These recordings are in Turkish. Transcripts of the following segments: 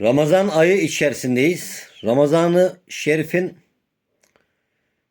Ramazan ayı içerisindeyiz. Ramazanı Şerif'in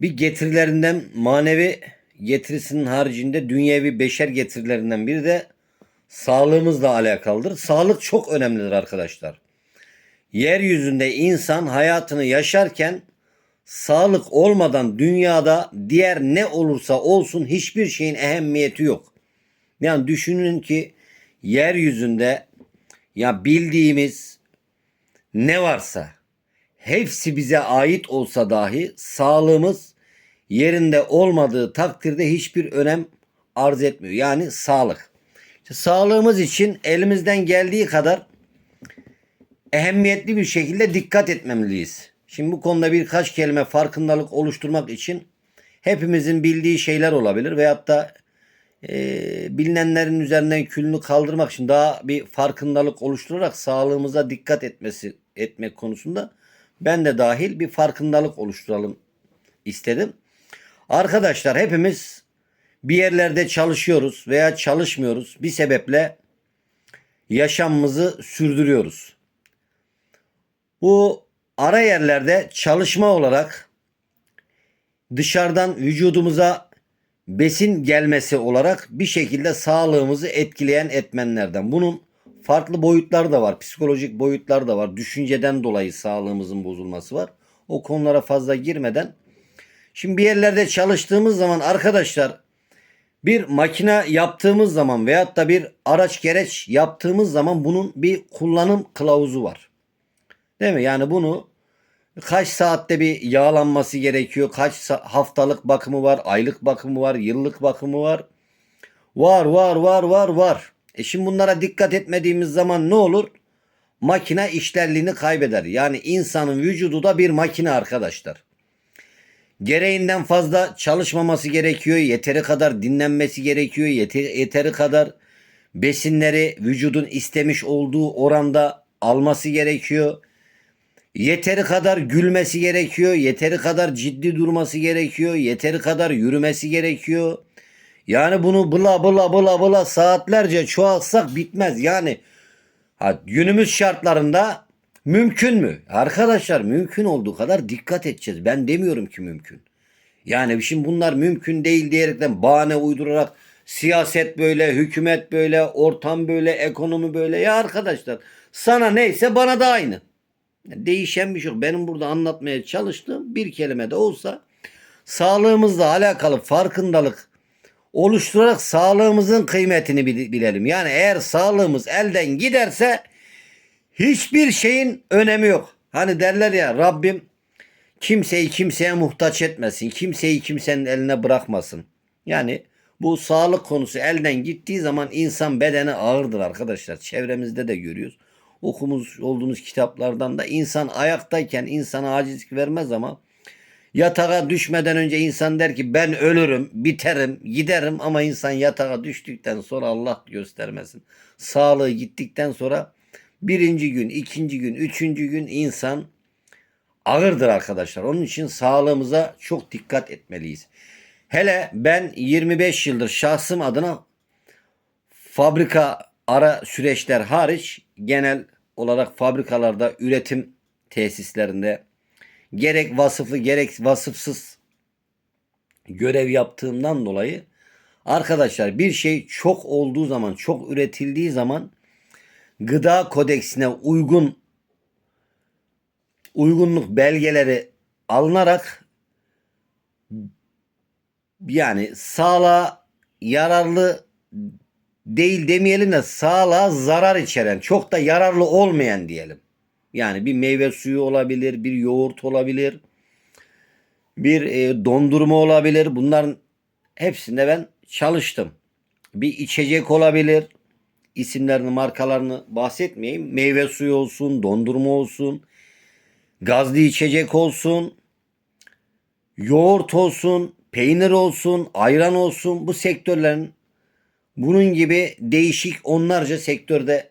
bir getirilerinden manevi getirisinin haricinde dünyevi beşer getirilerinden biri de sağlığımızla alakalıdır. Sağlık çok önemlidir arkadaşlar. Yeryüzünde insan hayatını yaşarken sağlık olmadan dünyada diğer ne olursa olsun hiçbir şeyin ehemmiyeti yok. Yani düşünün ki yeryüzünde ya bildiğimiz ne varsa hepsi bize ait olsa dahi sağlığımız yerinde olmadığı takdirde hiçbir önem arz etmiyor. Yani sağlık. İşte sağlığımız için elimizden geldiği kadar ehemmiyetli bir şekilde dikkat etmemeliyiz. Şimdi bu konuda birkaç kelime farkındalık oluşturmak için hepimizin bildiği şeyler olabilir veyahut da e, bilinenlerin üzerinden külünü kaldırmak için daha bir farkındalık oluşturarak sağlığımıza dikkat etmesi etmek konusunda ben de dahil bir farkındalık oluşturalım istedim. Arkadaşlar hepimiz bir yerlerde çalışıyoruz veya çalışmıyoruz. Bir sebeple yaşamımızı sürdürüyoruz. Bu ara yerlerde çalışma olarak dışarıdan vücudumuza besin gelmesi olarak bir şekilde sağlığımızı etkileyen etmenlerden. Bunun farklı boyutları da var. Psikolojik boyutlar da var. Düşünceden dolayı sağlığımızın bozulması var. O konulara fazla girmeden. Şimdi bir yerlerde çalıştığımız zaman arkadaşlar bir makine yaptığımız zaman veyahut da bir araç gereç yaptığımız zaman bunun bir kullanım kılavuzu var. Değil mi? Yani bunu kaç saatte bir yağlanması gerekiyor, kaç haftalık bakımı var, aylık bakımı var, yıllık bakımı var. Var, var, var, var, var. E şimdi bunlara dikkat etmediğimiz zaman ne olur? Makine işlerliğini kaybeder. Yani insanın vücudu da bir makine arkadaşlar. Gereğinden fazla çalışmaması gerekiyor. Yeteri kadar dinlenmesi gerekiyor. Yeteri, yeteri kadar besinleri vücudun istemiş olduğu oranda alması gerekiyor. Yeteri kadar gülmesi gerekiyor. Yeteri kadar ciddi durması gerekiyor. Yeteri kadar yürümesi gerekiyor. Yani bunu bıla bıla bıla bıla saatlerce çoğaltsak bitmez. Yani ha, günümüz şartlarında mümkün mü? Arkadaşlar mümkün olduğu kadar dikkat edeceğiz. Ben demiyorum ki mümkün. Yani şimdi bunlar mümkün değil diyerekten bahane uydurarak siyaset böyle, hükümet böyle, ortam böyle, ekonomi böyle. Ya arkadaşlar sana neyse bana da aynı. Değişen bir şey yok. Benim burada anlatmaya çalıştığım bir kelime de olsa sağlığımızla alakalı farkındalık oluşturarak sağlığımızın kıymetini bil- bilelim. Yani eğer sağlığımız elden giderse hiçbir şeyin önemi yok. Hani derler ya Rabbim kimseyi kimseye muhtaç etmesin. Kimseyi kimsenin eline bırakmasın. Yani bu sağlık konusu elden gittiği zaman insan bedeni ağırdır arkadaşlar. Çevremizde de görüyoruz. Okumuş olduğumuz kitaplardan da insan ayaktayken insana acizlik vermez ama yatağa düşmeden önce insan der ki ben ölürüm, biterim, giderim ama insan yatağa düştükten sonra Allah göstermesin. Sağlığı gittikten sonra birinci gün, ikinci gün, üçüncü gün insan ağırdır arkadaşlar. Onun için sağlığımıza çok dikkat etmeliyiz. Hele ben 25 yıldır şahsım adına fabrika ara süreçler hariç genel olarak fabrikalarda üretim tesislerinde gerek vasıflı gerek vasıfsız görev yaptığımdan dolayı arkadaşlar bir şey çok olduğu zaman çok üretildiği zaman gıda kodeksine uygun uygunluk belgeleri alınarak yani sağlığa yararlı değil demeyelim de sağlığa zarar içeren, çok da yararlı olmayan diyelim. Yani bir meyve suyu olabilir, bir yoğurt olabilir, bir e, dondurma olabilir. Bunların hepsinde ben çalıştım. Bir içecek olabilir. İsimlerini, markalarını bahsetmeyeyim. Meyve suyu olsun, dondurma olsun, gazlı içecek olsun, yoğurt olsun, peynir olsun, ayran olsun bu sektörlerin bunun gibi değişik onlarca sektörde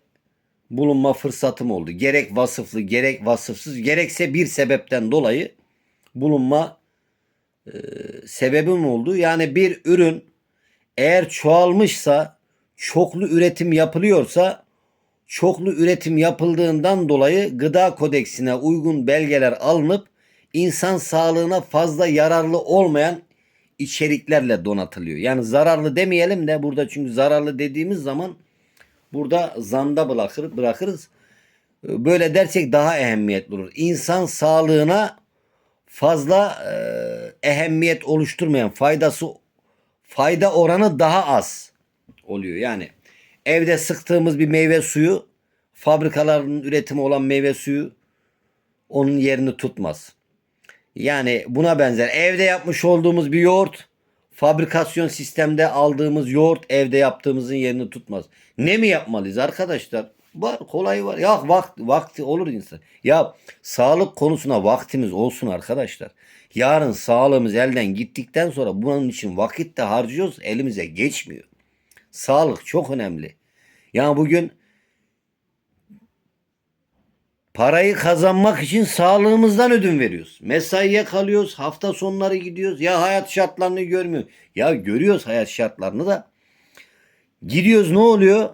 bulunma fırsatım oldu. Gerek vasıflı gerek vasıfsız gerekse bir sebepten dolayı bulunma e, sebebim oldu. Yani bir ürün eğer çoğalmışsa çoklu üretim yapılıyorsa çoklu üretim yapıldığından dolayı gıda kodeksine uygun belgeler alınıp insan sağlığına fazla yararlı olmayan içeriklerle donatılıyor. Yani zararlı demeyelim de burada çünkü zararlı dediğimiz zaman burada zanda bırakır, bırakırız. Böyle dersek daha ehemmiyetli olur. İnsan sağlığına fazla e, ehemmiyet oluşturmayan faydası fayda oranı daha az oluyor. Yani evde sıktığımız bir meyve suyu fabrikaların üretimi olan meyve suyu onun yerini tutmaz. Yani buna benzer evde yapmış olduğumuz bir yoğurt fabrikasyon sistemde aldığımız yoğurt evde yaptığımızın yerini tutmaz. Ne mi yapmalıyız arkadaşlar? Var kolay var. Ya vakti, vakti olur insan. Ya sağlık konusuna vaktimiz olsun arkadaşlar. Yarın sağlığımız elden gittikten sonra bunun için vakit de harcıyoruz elimize geçmiyor. Sağlık çok önemli. Yani bugün parayı kazanmak için sağlığımızdan ödün veriyoruz. Mesaiye kalıyoruz, hafta sonları gidiyoruz. Ya hayat şartlarını görmüyor. Ya görüyoruz hayat şartlarını da. Gidiyoruz ne oluyor?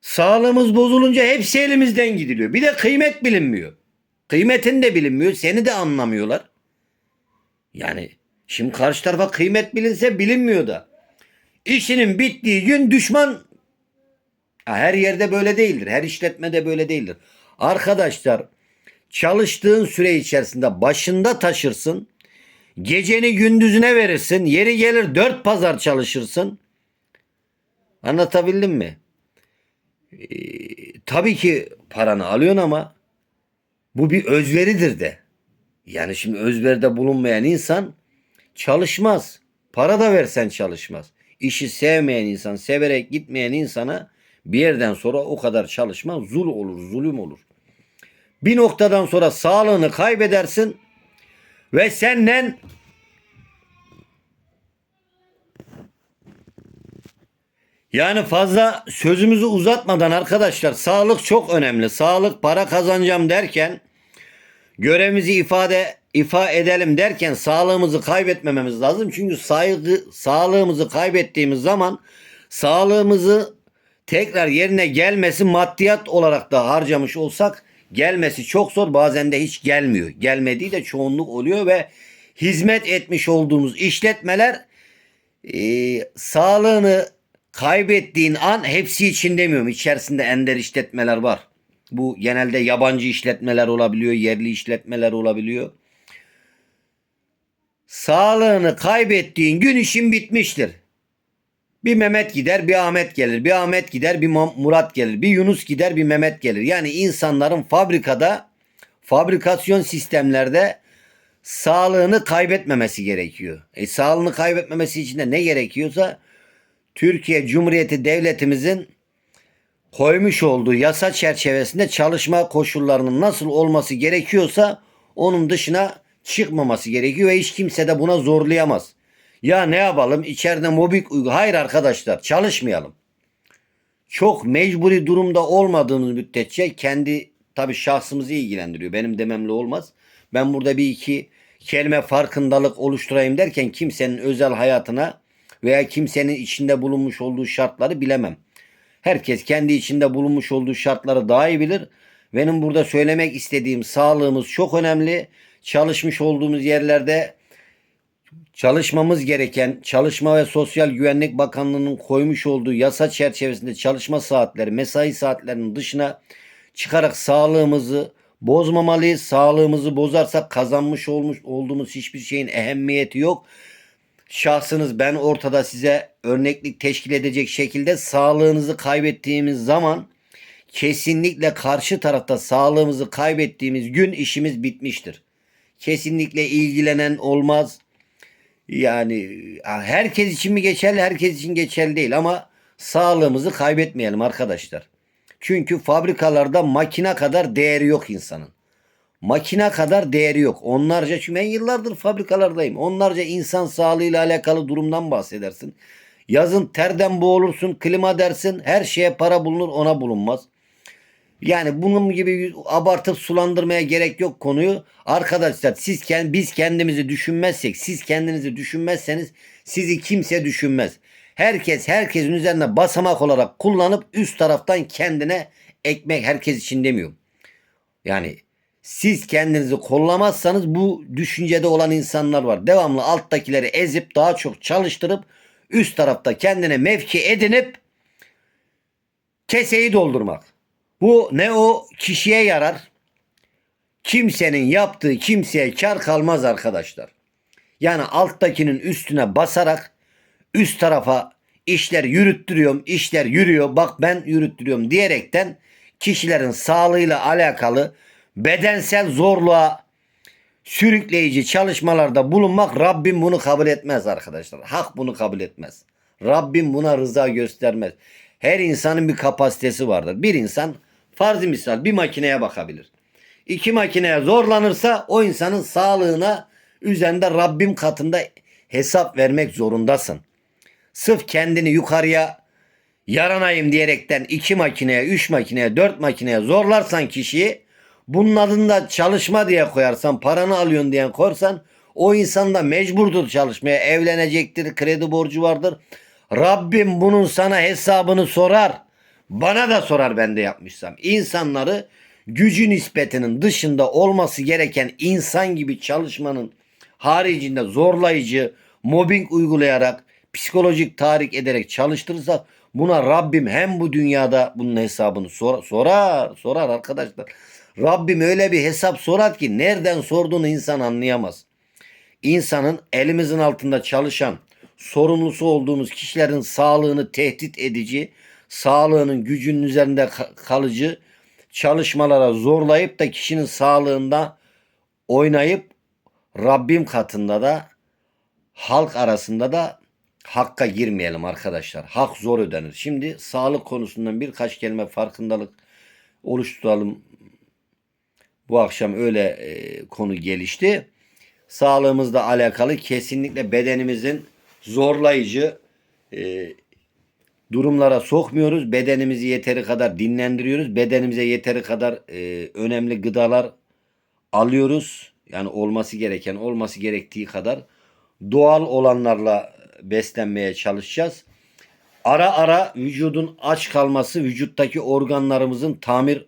Sağlığımız bozulunca hepsi elimizden gidiliyor. Bir de kıymet bilinmiyor. Kıymetin de bilinmiyor. Seni de anlamıyorlar. Yani şimdi karşı tarafa kıymet bilinse bilinmiyor da. İşinin bittiği gün düşman her yerde böyle değildir. Her işletmede böyle değildir. Arkadaşlar çalıştığın süre içerisinde başında taşırsın. Geceni gündüzüne verirsin. Yeri gelir dört pazar çalışırsın. Anlatabildim mi? Ee, tabii ki paranı alıyorsun ama bu bir özveridir de. Yani şimdi özveride bulunmayan insan çalışmaz. Para da versen çalışmaz. İşi sevmeyen insan, severek gitmeyen insana bir yerden sonra o kadar çalışma zul olur, zulüm olur. Bir noktadan sonra sağlığını kaybedersin ve senden yani fazla sözümüzü uzatmadan arkadaşlar sağlık çok önemli. Sağlık para kazanacağım derken görevimizi ifade ifa edelim derken sağlığımızı kaybetmememiz lazım. Çünkü saygı, sağlığımızı kaybettiğimiz zaman sağlığımızı tekrar yerine gelmesi maddiyat olarak da harcamış olsak gelmesi çok zor bazen de hiç gelmiyor. Gelmediği de çoğunluk oluyor ve hizmet etmiş olduğumuz işletmeler e, sağlığını kaybettiğin an hepsi için demiyorum. İçerisinde ender işletmeler var. Bu genelde yabancı işletmeler olabiliyor, yerli işletmeler olabiliyor. Sağlığını kaybettiğin gün işin bitmiştir. Bir Mehmet gider, bir Ahmet gelir. Bir Ahmet gider, bir Murat gelir. Bir Yunus gider, bir Mehmet gelir. Yani insanların fabrikada, fabrikasyon sistemlerde sağlığını kaybetmemesi gerekiyor. E sağlığını kaybetmemesi için de ne gerekiyorsa Türkiye Cumhuriyeti Devletimizin koymuş olduğu yasa çerçevesinde çalışma koşullarının nasıl olması gerekiyorsa onun dışına çıkmaması gerekiyor ve hiç kimse de buna zorlayamaz. Ya ne yapalım içeride mobbing uygu. Hayır arkadaşlar çalışmayalım. Çok mecburi durumda olmadığımız müddetçe kendi tabi şahsımızı ilgilendiriyor. Benim dememle olmaz. Ben burada bir iki kelime farkındalık oluşturayım derken kimsenin özel hayatına veya kimsenin içinde bulunmuş olduğu şartları bilemem. Herkes kendi içinde bulunmuş olduğu şartları daha iyi bilir. Benim burada söylemek istediğim sağlığımız çok önemli. Çalışmış olduğumuz yerlerde çalışmamız gereken Çalışma ve Sosyal Güvenlik Bakanlığı'nın koymuş olduğu yasa çerçevesinde çalışma saatleri, mesai saatlerinin dışına çıkarak sağlığımızı bozmamalıyız. Sağlığımızı bozarsak kazanmış olmuş olduğumuz hiçbir şeyin ehemmiyeti yok. Şahsınız ben ortada size örneklik teşkil edecek şekilde sağlığınızı kaybettiğimiz zaman kesinlikle karşı tarafta sağlığımızı kaybettiğimiz gün işimiz bitmiştir. Kesinlikle ilgilenen olmaz. Yani herkes için mi geçerli, herkes için geçerli değil ama sağlığımızı kaybetmeyelim arkadaşlar. Çünkü fabrikalarda makine kadar değeri yok insanın. Makine kadar değeri yok. Onlarca çünkü ben yıllardır fabrikalardayım. Onlarca insan sağlığıyla alakalı durumdan bahsedersin. Yazın terden boğulursun, klima dersin. Her şeye para bulunur, ona bulunmaz. Yani bunun gibi abartıp sulandırmaya gerek yok konuyu. Arkadaşlar siz kend, biz kendimizi düşünmezsek, siz kendinizi düşünmezseniz sizi kimse düşünmez. Herkes herkesin üzerine basamak olarak kullanıp üst taraftan kendine ekmek herkes için demiyorum. Yani siz kendinizi kollamazsanız bu düşüncede olan insanlar var. Devamlı alttakileri ezip daha çok çalıştırıp üst tarafta kendine mevki edinip keseyi doldurmak. Bu ne o kişiye yarar. Kimsenin yaptığı kimseye kar kalmaz arkadaşlar. Yani alttakinin üstüne basarak üst tarafa işler yürüttürüyorum, işler yürüyor, bak ben yürüttürüyorum diyerekten kişilerin sağlığıyla alakalı bedensel zorluğa sürükleyici çalışmalarda bulunmak Rabbim bunu kabul etmez arkadaşlar. Hak bunu kabul etmez. Rabbim buna rıza göstermez. Her insanın bir kapasitesi vardır. Bir insan farz misal bir makineye bakabilir. İki makineye zorlanırsa o insanın sağlığına üzerinde Rabbim katında hesap vermek zorundasın. Sırf kendini yukarıya yaranayım diyerekten iki makineye, üç makineye, dört makineye zorlarsan kişiyi bunun adında çalışma diye koyarsan, paranı alıyorsun diye koyarsan o insan da mecburdur çalışmaya. Evlenecektir, kredi borcu vardır. Rabbim bunun sana hesabını sorar. Bana da sorar ben de yapmışsam. İnsanları gücü nispetinin dışında olması gereken insan gibi çalışmanın haricinde zorlayıcı, mobbing uygulayarak, psikolojik tahrik ederek çalıştırırsak buna Rabbim hem bu dünyada bunun hesabını sor- sorar, sorar arkadaşlar. Rabbim öyle bir hesap sorar ki nereden sorduğunu insan anlayamaz. İnsanın elimizin altında çalışan, sorumlusu olduğumuz kişilerin sağlığını tehdit edici, sağlığının gücünün üzerinde ka- kalıcı çalışmalara zorlayıp da kişinin sağlığında oynayıp Rabbim katında da halk arasında da hakka girmeyelim arkadaşlar. Hak zor ödenir. Şimdi sağlık konusundan birkaç kelime farkındalık oluşturalım. Bu akşam öyle e, konu gelişti. Sağlığımızla alakalı kesinlikle bedenimizin zorlayıcı e, durumlara sokmuyoruz. Bedenimizi yeteri kadar dinlendiriyoruz. Bedenimize yeteri kadar e, önemli gıdalar alıyoruz. Yani olması gereken, olması gerektiği kadar doğal olanlarla beslenmeye çalışacağız. Ara ara vücudun aç kalması, vücuttaki organlarımızın tamir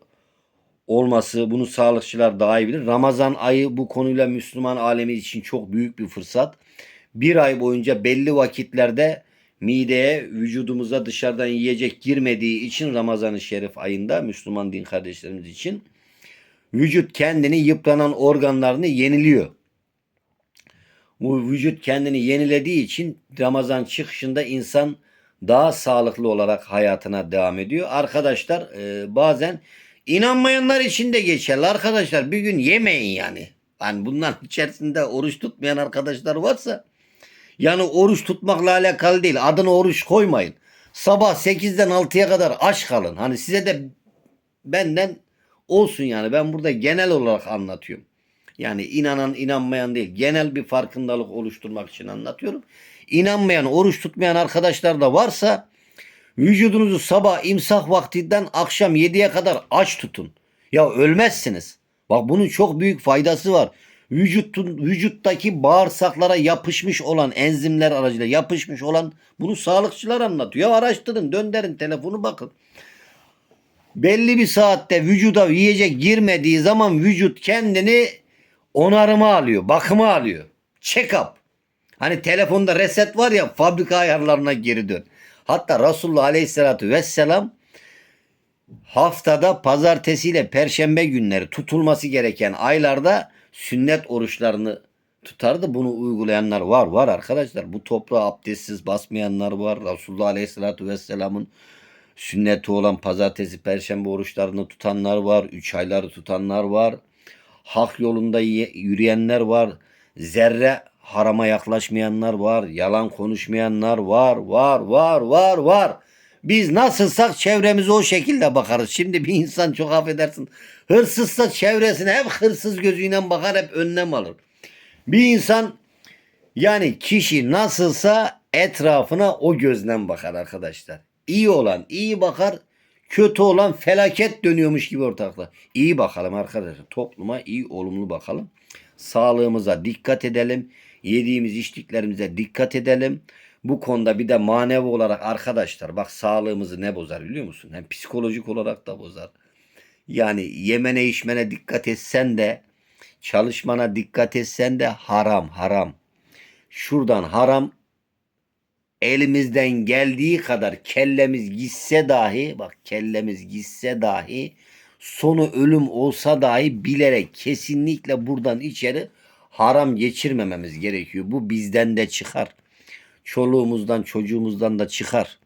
olması, bunu sağlıkçılar daha iyi bilir. Ramazan ayı bu konuyla Müslüman alemi için çok büyük bir fırsat. Bir ay boyunca belli vakitlerde mideye, vücudumuza dışarıdan yiyecek girmediği için Ramazan-ı Şerif ayında Müslüman din kardeşlerimiz için vücut kendini yıpranan organlarını yeniliyor. Bu vücut kendini yenilediği için Ramazan çıkışında insan daha sağlıklı olarak hayatına devam ediyor. Arkadaşlar e, bazen inanmayanlar için de geçerli. Arkadaşlar bir gün yemeyin yani. Yani bunların içerisinde oruç tutmayan arkadaşlar varsa yani oruç tutmakla alakalı değil. Adına oruç koymayın. Sabah 8'den 6'ya kadar aç kalın. Hani size de benden olsun yani. Ben burada genel olarak anlatıyorum. Yani inanan inanmayan değil. Genel bir farkındalık oluşturmak için anlatıyorum. İnanmayan, oruç tutmayan arkadaşlar da varsa vücudunuzu sabah imsak vaktinden akşam 7'ye kadar aç tutun. Ya ölmezsiniz. Bak bunun çok büyük faydası var. Vücutun, vücuttaki bağırsaklara yapışmış olan enzimler aracıyla yapışmış olan bunu sağlıkçılar anlatıyor. Ya araştırın, döndürün telefonu bakın. Belli bir saatte vücuda yiyecek girmediği zaman vücut kendini onarıma alıyor, bakıma alıyor. Check-up. Hani telefonda reset var ya fabrika ayarlarına geri dön. Hatta Resulullah Aleyhisselatü Vesselam haftada pazartesiyle perşembe günleri tutulması gereken aylarda sünnet oruçlarını tutardı. Bunu uygulayanlar var. Var arkadaşlar. Bu toprağa abdestsiz basmayanlar var. Resulullah Aleyhisselatü Vesselam'ın sünneti olan pazartesi perşembe oruçlarını tutanlar var. Üç ayları tutanlar var. Hak yolunda yürüyenler var. Zerre harama yaklaşmayanlar var. Yalan konuşmayanlar var. Var var var var. Biz nasılsak çevremize o şekilde bakarız. Şimdi bir insan çok affedersin. Hırsızsa çevresine hep hırsız gözüyle bakar hep önlem alır. Bir insan yani kişi nasılsa etrafına o gözden bakar arkadaşlar. İyi olan iyi bakar, kötü olan felaket dönüyormuş gibi ortakla. İyi bakalım arkadaşlar. Topluma iyi olumlu bakalım. Sağlığımıza dikkat edelim. Yediğimiz içtiklerimize dikkat edelim. Bu konuda bir de manevi olarak arkadaşlar bak sağlığımızı ne bozar biliyor musun? Hem psikolojik olarak da bozar. Yani yemene içmene dikkat etsen de çalışmana dikkat etsen de haram haram. Şuradan haram elimizden geldiği kadar kellemiz gitse dahi bak kellemiz gitse dahi sonu ölüm olsa dahi bilerek kesinlikle buradan içeri haram geçirmememiz gerekiyor. Bu bizden de çıkar. Çoluğumuzdan çocuğumuzdan da çıkar.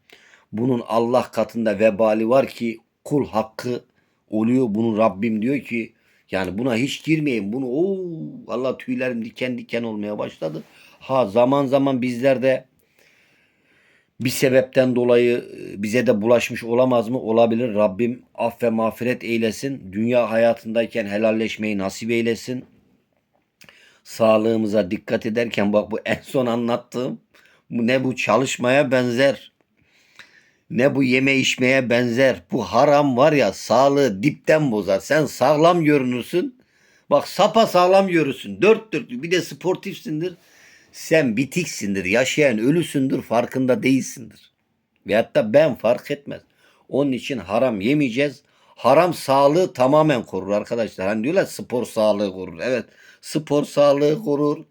Bunun Allah katında vebali var ki kul hakkı oluyor. Bunu Rabbim diyor ki yani buna hiç girmeyin. Bunu o Allah tüylerim diken diken olmaya başladı. Ha zaman zaman bizler de bir sebepten dolayı e, bize de bulaşmış olamaz mı? Olabilir. Rabbim aff ve mağfiret eylesin. Dünya hayatındayken helalleşmeyi nasip eylesin. Sağlığımıza dikkat ederken bak bu en son anlattığım ne bu çalışmaya benzer. Ne bu yeme içmeye benzer. Bu haram var ya sağlığı dipten bozar. Sen sağlam görünürsün. Bak sapa sağlam görürsün. Dört dörtlük bir de sportifsindir. Sen bitiksindir. Yaşayan ölüsündür. Farkında değilsindir. Veyahut da ben fark etmez. Onun için haram yemeyeceğiz. Haram sağlığı tamamen korur arkadaşlar. Hani diyorlar spor sağlığı korur. Evet spor sağlığı korur.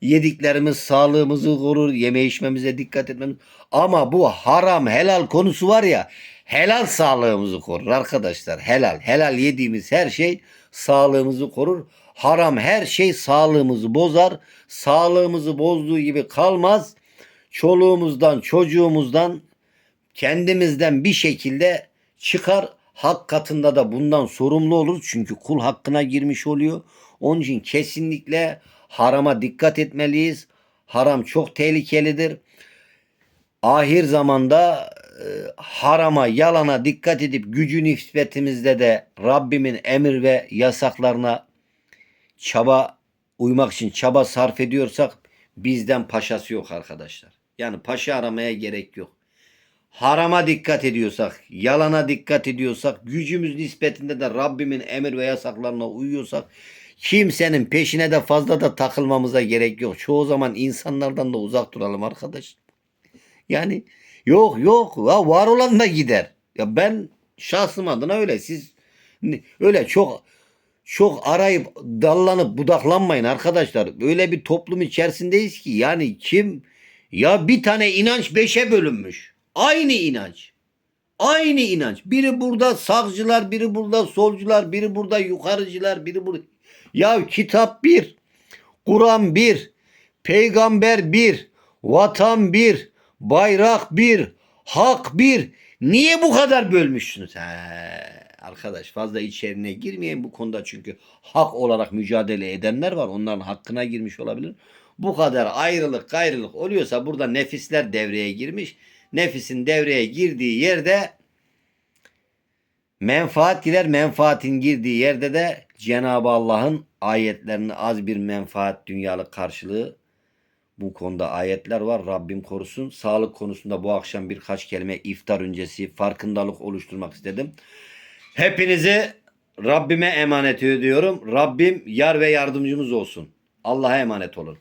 Yediklerimiz sağlığımızı korur. Yeme içmemize dikkat etmemiz. Ama bu haram helal konusu var ya helal sağlığımızı korur arkadaşlar. Helal. Helal yediğimiz her şey sağlığımızı korur. Haram her şey sağlığımızı bozar. Sağlığımızı bozduğu gibi kalmaz. Çoluğumuzdan, çocuğumuzdan, kendimizden bir şekilde çıkar. Hak katında da bundan sorumlu oluruz. Çünkü kul hakkına girmiş oluyor. Onun için kesinlikle harama dikkat etmeliyiz. Haram çok tehlikelidir. Ahir zamanda e, harama, yalana dikkat edip gücü nispetimizde de Rabbimin emir ve yasaklarına çaba uymak için çaba sarf ediyorsak bizden paşası yok arkadaşlar. Yani paşa aramaya gerek yok. Harama dikkat ediyorsak, yalana dikkat ediyorsak, gücümüz nispetinde de Rabbimin emir ve yasaklarına uyuyorsak kimsenin peşine de fazla da takılmamıza gerek yok. Çoğu zaman insanlardan da uzak duralım arkadaş. Yani yok yok ya var olan da gider. Ya ben şahsım adına öyle siz öyle çok çok arayıp dallanıp budaklanmayın arkadaşlar. Öyle bir toplum içerisindeyiz ki yani kim ya bir tane inanç beşe bölünmüş. Aynı inanç. Aynı inanç. Biri burada sağcılar, biri burada solcular, biri burada yukarıcılar, biri burada. Ya kitap bir, Kur'an bir, peygamber bir, vatan bir, bayrak bir, hak bir. Niye bu kadar bölmüşsünüz? He, arkadaş fazla içerine girmeyin bu konuda çünkü hak olarak mücadele edenler var. Onların hakkına girmiş olabilir. Bu kadar ayrılık gayrılık oluyorsa burada nefisler devreye girmiş. Nefisin devreye girdiği yerde menfaat girer. Menfaatin girdiği yerde de Cenab-ı Allah'ın ayetlerini az bir menfaat dünyalık karşılığı bu konuda ayetler var. Rabbim korusun. Sağlık konusunda bu akşam birkaç kelime iftar öncesi farkındalık oluşturmak istedim. Hepinizi Rabbime emanet ediyorum. Rabbim yar ve yardımcımız olsun. Allah'a emanet olun.